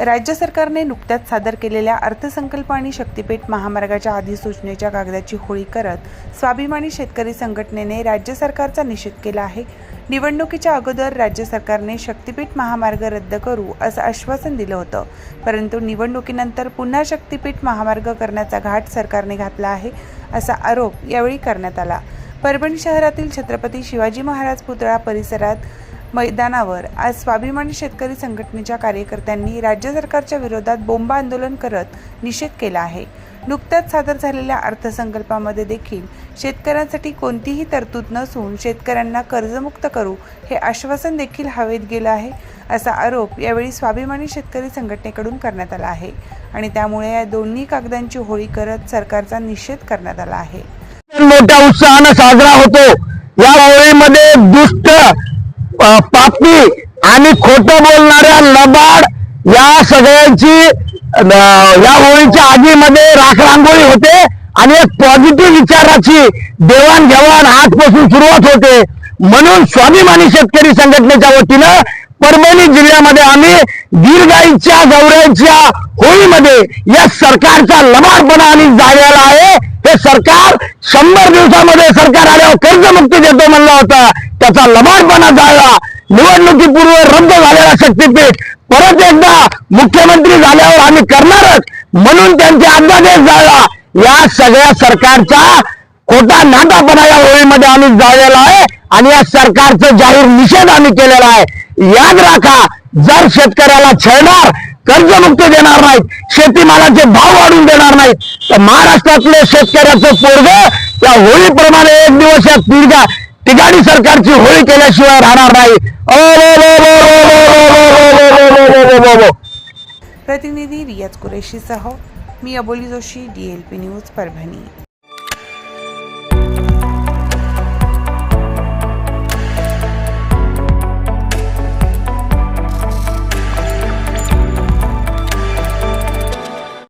राज्य सरकारने नुकत्याच सादर केलेल्या अर्थसंकल्प आणि शक्तीपीठ महामार्गाच्या अधिसूचनेच्या कागदाची होळी करत स्वाभिमानी शेतकरी संघटनेने राज्य सरकारचा निषेध केला आहे. निवडणुकीच्या अगोदर राज्य सरकारने शक्तीपीठ महामार्ग रद्द करू असं आश्वासन दिलं होतं. परंतु निवडणुकीनंतर पुन्हा शक्तीपीठ महामार्ग करण्याचा घाट सरकारने घातला आहे असा आरोप यावेळी करण्यात आला. परभणी शहरातील छत्रपती शिवाजी महाराज पुतळा परिसरात मैदानावर आज स्वाभिमानी शेतकरी संघटनेच्या कार्यकर्त्यांनी राज्य सरकारच्या विरोधात बोंबा आंदोलन करत निषेध केला आहे. नुकत्याच सादर झालेल्या अर्थसंकल्पामध्ये देखील शेतकऱ्यांसाठी कोणतीही तरतूद नसून शेतकऱ्यांना कर्जमुक्त करू हे आश्वासन देखील हवेत गेलं आहे असा आरोप यावेळी स्वाभिमानी शेतकरी संघटनेकडून करण्यात आला आहे आणि त्यामुळे या दोन्ही कागदांची होळी करत सरकारचा निषेध करण्यात आला आहे. मोठ्या उत्साहानं साजरा होतो. या होळीमध्ये दुष्ट पापी आणि खोट बोलणाऱ्या लबाड या सगळ्यांची या होळीच्या आगीमध्ये राख रांगोळी होते आणि एक पॉझिटिव्ह विचाराची देवाणघेवाण आजपासून सुरुवात होते. म्हणून स्वाभिमानी शेतकरी संघटनेच्या वतीनं परभणी जिल्ह्यामध्ये आम्ही दीर्घाईच्या गौऱ्याच्या होळीमध्ये या सरकारचा लबाडपणा आणि जागेला आहे. हे सरकार शंभर दिवसामध्ये सरकार आल्यावर कर्जमुक्ती देतो म्हणला होता. त्याचा लबाडपणा जाळला निवडणुकीपूर्व रद्द झालेला शक्तीपीठ परत एकदा मुख्यमंत्री झाल्यावर आम्ही करणारच. म्हणून त्यांचे अध्यादेश जाळला या सगळ्या सरकारचा खोटा नाटापणा या होळीमध्ये आम्ही जाळलेला आहे आणि या सरकारचं जाहीर निषेध आम्ही केलेला आहे. याद राखा जर शेतकऱ्याला छळणार कर्जमुक्ती देणार नाहीत शेतीमालाचे भाव वाढून देणार नाहीत तर महाराष्ट्रातले शेतकऱ्याचं पोरग या होळीप्रमाणे एक दिवस या पिढ्या ठिकाणी सरकारची होळी केल्याशिवाय राहणार नाही प्रतिनिधी रियाज कुरेशी सह मी अबोली जोशी डीएलपी न्यूज परभणी